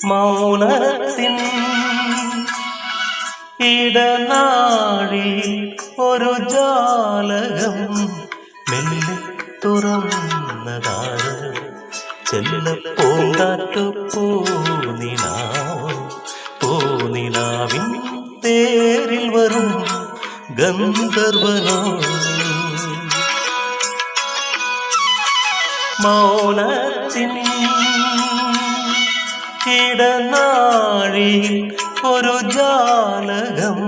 മൗനത്തിൻ ഇടനാഴി ഒരു ജാലകം മെല്ലെ തുറന്നതാണ് ചെല്ലപ്പോകാറ്റു പൂനിലാ പൂനിലാവിൻ തേരിൽ വരും ഗന്ധർവനോ മൗനത്തിൻ ഇടനാഴി ഒരു ജാലകം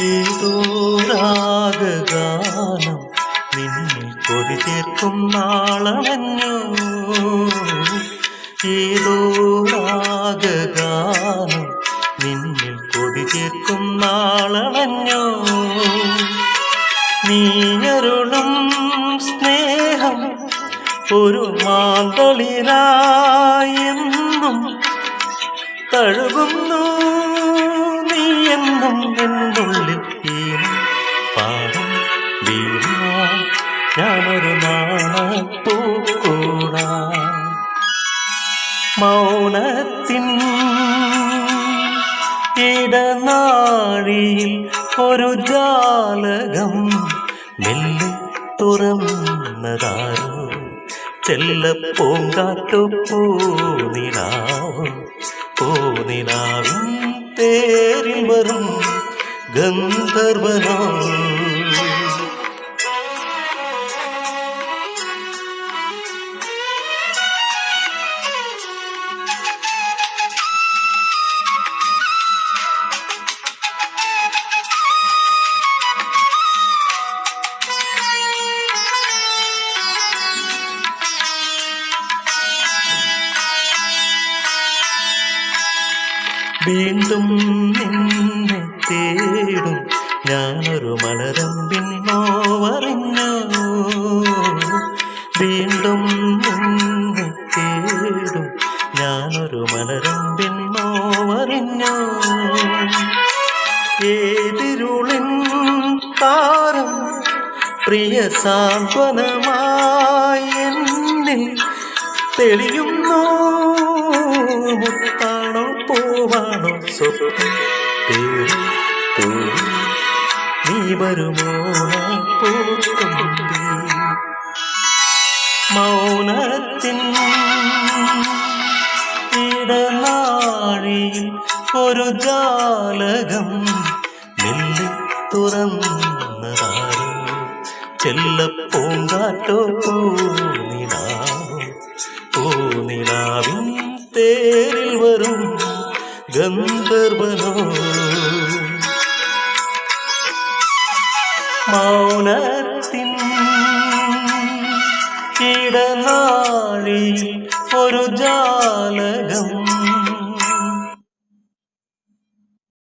ഏതോരാഗാനം നിന്നിൽ കൊതി ചേർക്കും നാളമഞ്ഞു ഏതോരാഗാനം നിന്നിൽ കൊതി ചേർക്കും നാളമഞ്ഞു നീയരുളും സ്നേഹം ഒരു മാന്തളിരായെന്നും തഴുകുന്നു. മൗനത്തിൻ ഇടനാഴിയിൽ ഒരു ജാലകം മെല്ലെ തുറന്നതാരോ? ചെല്ലപ്പൂങ്കാറ്റു പൂനിലാവും പൂനിലാവും പേരിൽ വരും ഗന്ധർവനോ വീണ്ടും നിന്നെ തേടും. ഞാനൊരു മലരമ്പിൻ നോവറിഞ്ഞു വീണ്ടും നിന്നെ തേടും. ഞാനൊരു മലരമ്പിൻ നോവറിഞ്ഞു ഏതിരുളിൻ താരം പ്രിയ സാന്ത്വനമായി എന്നിൽ തെളിയുന്നു. മുത്താണോ പൂവാണോ സ്വപ്നം? നീ വരുമോ മൗനത്തിൻ ഇടനാഴിയിൽ ഒരു ജാലകം മെല്ലെ തുറന്നതാരോ? ചെല്ലപ്പൂങ്കാറ്റോ പൂനിലാവും? പൂനിലാവിൻ തേരിൽ വരും ഗന്ധർവനോ? മൗനത്തിൻ ഇടനാഴി ഒരു ജാലകം